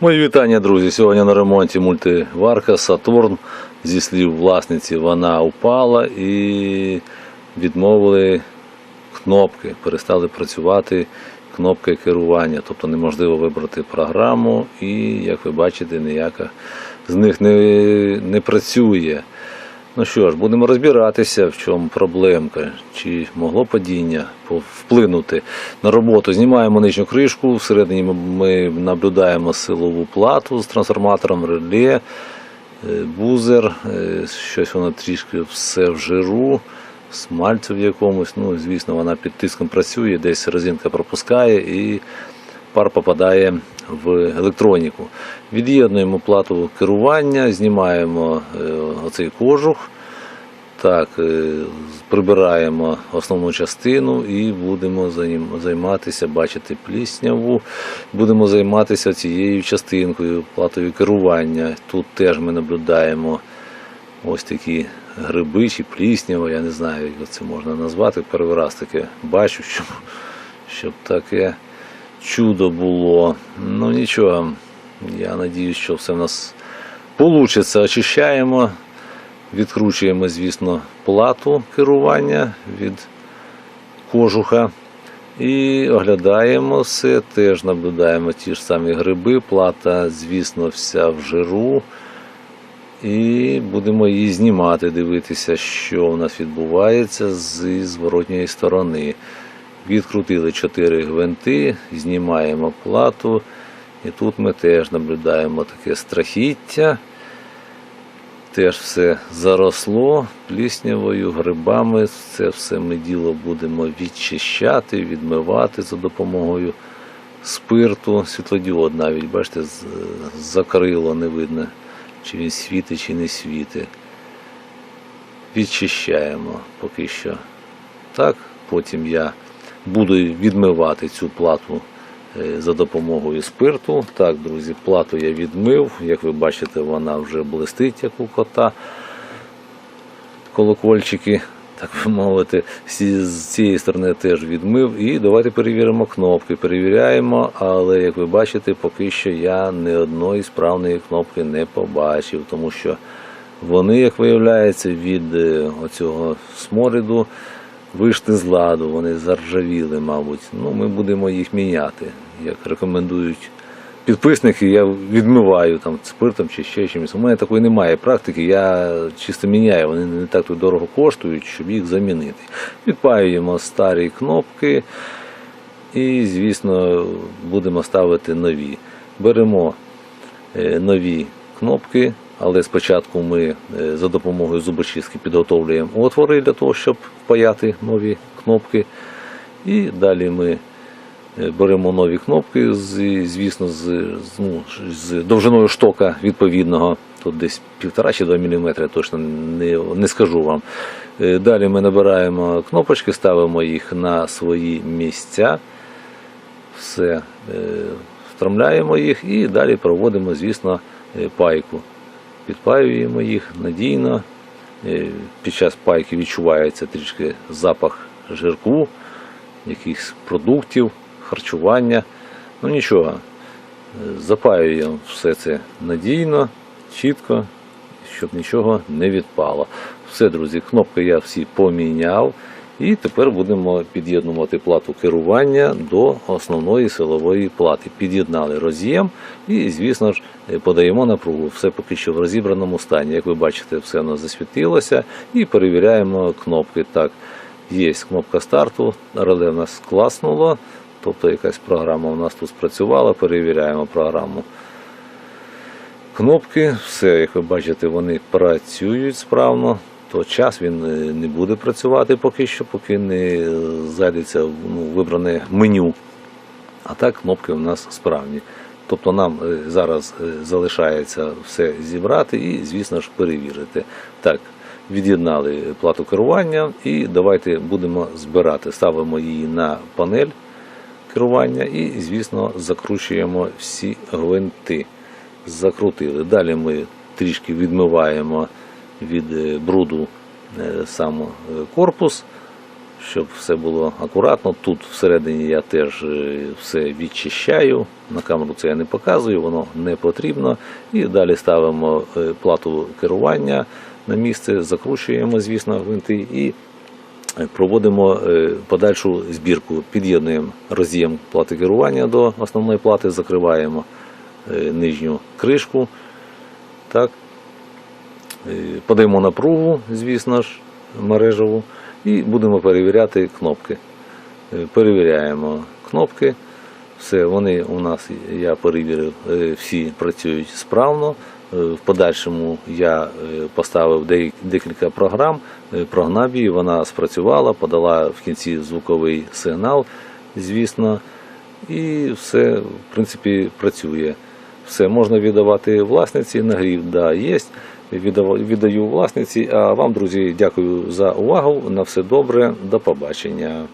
Мої вітання, друзі. Сьогодні на ремонті мультиварка Сатурн. Зі слів власниці, вона упала і відмовили кнопки. Перестали працювати кнопки керування. Тобто неможливо вибрати програму, і, як ви бачите, ніяка з них не, не працює. Ну що ж, будемо розбиратися, в чому проблемка, чи могло падіння вплинути на роботу. Знімаємо нижню кришку, всередині ми- наблюдаємо силову плату з трансформатором реле, е, бузер, е, щось воно трішки все в жиру, смальцю в якомусь. Ну, звісно, вона під тиском працює, десь резинка пропускає і пар попадає в електроніку. Від'єднуємо плату керування, знімаємо е, оцей кожух. Так, е, прибираємо основну частину і будемо займатися, бачити плісняву. Будемо займатися цією частинкою, платою керування. Тут теж ми наблюдаємо ось такі гриби чи пліснява, я не знаю, як це можна назвати. Перший раз таке бачу, щоб, щоб таке чудо було. Ну нічого, я надіюсь, що все в нас вийде. Очищаємо, відкручуємо, звісно, плату керування від кожуха. І оглядаємо все, теж наблюдаємо ті ж самі гриби, плата, звісно, вся в жиру. І будемо її знімати, дивитися, що у нас відбувається зі зворотньої сторони. Відкрутили 4 гвинти, знімаємо плату. І тут ми теж наблюдаємо таке страхіття. Теж все заросло пліснявою, грибами. Це все ми діло будемо відчищати, відмивати за допомогою спирту. Світлодіод навіть, бачите, закрило, не видно, чи він світить, чи не світить. Відчищаємо поки що. Так, потім я буду відмивати цю плату е, за допомогою спирту. Так, друзі, плату я відмив. Як ви бачите, вона вже блистить, як у кота. Колокольчики, так би мовити, з цієї сторони теж відмив. І давайте перевіримо кнопки. Перевіряємо, але як ви бачите, поки що я ні одної справної кнопки не побачив, тому що вони, як виявляється, від е, оцього сморіду вийшли з ладу, вони заржавіли, мабуть. Ну, ми будемо їх міняти, як рекомендують підписники, я відмиваю там спиртом чи ще чимось. У мене такої немає практики, я чисто міняю, вони не так дорого коштують, щоб їх замінити. Відпаюємо старі кнопки і, звісно, будемо ставити нові. Беремо е, нові кнопки, але спочатку ми е, за допомогою зубочистки підготовлюємо отвори для того, щоб впаяти нові кнопки. І далі ми е, беремо нові кнопки, звісно, з, ну, з довжиною штока відповідного. Тут десь 1,5 чи 2 мм, точно не, не скажу вам. Е, Далі ми набираємо кнопочки, ставимо їх на свої місця все втрамляємо їх і далі проводимо, звісно, пайку. Підпаюємо їх надійно. Е, Під час пайки відчувається трішки запах жирку, якихось продуктів, харчування. Ну нічого, е, запаюємо все це надійно, чітко, щоб нічого не відпало. Все, друзі, кнопки я всі поміняв. І тепер будемо під'єднувати плату керування до основної силової плати. Під'єднали роз'єм і, звісно ж, подаємо напругу. Все поки що в розібраному стані. Як ви бачите, все воно засвітилося. І перевіряємо кнопки. Так, є кнопка старту, реле в нас класнуло, тобто якась програма у нас тут спрацювала. Перевіряємо програму кнопки, все, як ви бачите, вони працюють справно, то час він е, не буде працювати поки що, поки не е, зайдеться в ну, вибране меню. А так кнопки у нас справні. Тобто нам е, зараз залишається все зібрати і, звісно ж, перевірити. Так, від'єднали плату керування і давайте будемо збирати. Ставимо її на панель керування і, звісно, закручуємо всі гвинти. Закрутили. Далі ми трішки відмиваємо від е, бруду е, сам е, корпус, щоб все було акуратно. Тут всередині я теж все відчищаю. На камеру це я не показую, воно не потрібно. І далі ставимо плату керування на місце, закручуємо, звісно, гвинти і проводимо подальшу збірку. Під'єднуємо роз'єм плати керування до основної плати, закриваємо нижню кришку. Так. Е, Подаємо напругу, звісно ж, мережеву, і будемо перевіряти кнопки. Е, Перевіряємо кнопки. Все, вони у нас, я перевірив, е, всі працюють справно. В подальшому я поставив декілька програм, прогнав її, вона спрацювала, подала в кінці звуковий сигнал, звісно, і все, в принципі, працює. Все можна віддавати власниці, нагрів, да, є. Віддаю власниці. А вам, друзі, дякую за увагу. На все добре. До побачення.